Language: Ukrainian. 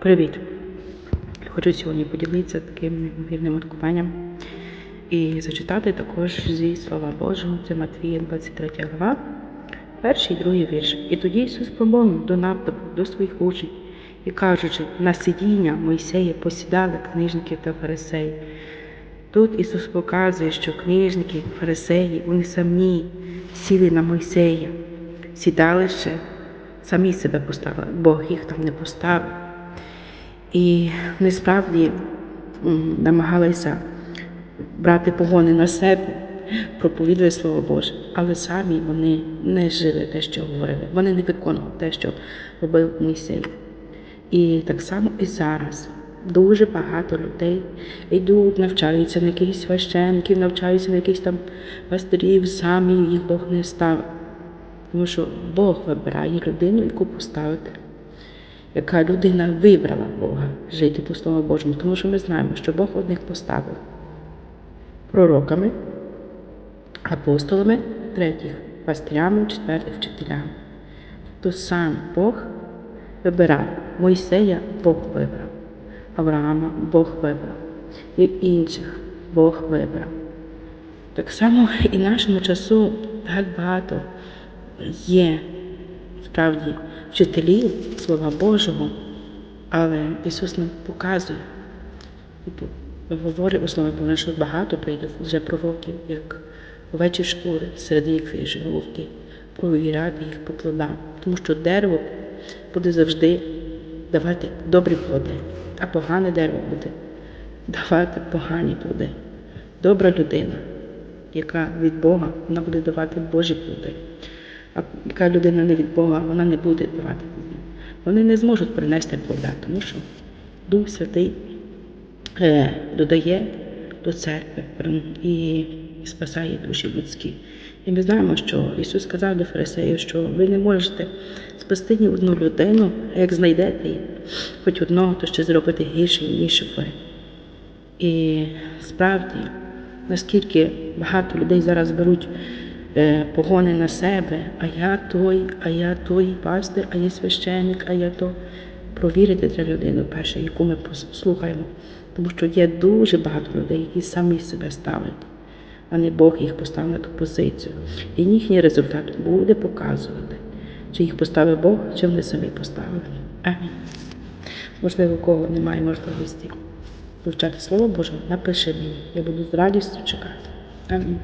Привіт! Хочу сьогодні поділитися таким вірним маркуванням і зачитати також зі Слова Божого, це Матвія, 23 глава, перший і другий вірш. І тоді Ісус промовив до натовпу, до своїх учнів і кажучи, на сидіння Мойсея посідали книжники та фарисеї. Тут Ісус показує, що книжники, фарисеї, вони самі сіли на Мойсея, сідали ще, самі себе поставили, Бог їх там не поставив. І вони справді намагалися брати погони на себе, проповідувати Слово Боже, але самі вони не жили те, що говорили. Вони не виконували те, що робив Мойсей. І так само і зараз. Дуже багато людей йдуть, навчаються на якихось священників, навчаються на якихось там пастирів, самі їх Бог не ставить. Тому що Бог вибирає людину, яку поставити яка людина вибрала Бога жити по Слову Божому, тому що ми знаємо, що Бог одних поставив пророками, апостолами, третіх пастирями, четвертих вчителями. То сам Бог вибирав. Мойсея Бог вибрав, Авраама Бог вибрав, і інших Бог вибрав. Так само і нашому часу так багато є справді вчителів Слова Божого, але Ісус нам показує, говорить у Слові Боже, що багато прийде вже пророків, як овечі шкури, серед їх головки, провіряти їх по плодам, тому що дерево буде завжди давати добрі плоди, а погане дерево буде давати погані плоди. Добра людина, яка від Бога, вона буде давати Божі плоди. А яка людина не від Бога, вона не буде давати. Вони не зможуть принести плода, тому що Дух Святий е, додає до церкви і спасає душі людські. І ми знаємо, що Ісус сказав до фарисеїв, що ви не можете спасти ні одну людину, а як знайдете її, хоч одного, то ще зробити гірше, ніж ви. І справді, наскільки багато людей зараз беруть погони на себе, а я той, а я той пастир, а я священник, а я то. Провірити треба людину перше, яку ми послухаємо. Тому що є дуже багато людей, які самі себе ставлять, а не Бог їх поставив на ту позицію. І їхній результат буде показувати, чи їх поставив Бог, чи вони самі поставили. Амінь. Можливо, у кого немає можливості вивчати Слово Боже, напиши мені. Я буду з радістю чекати. Амінь.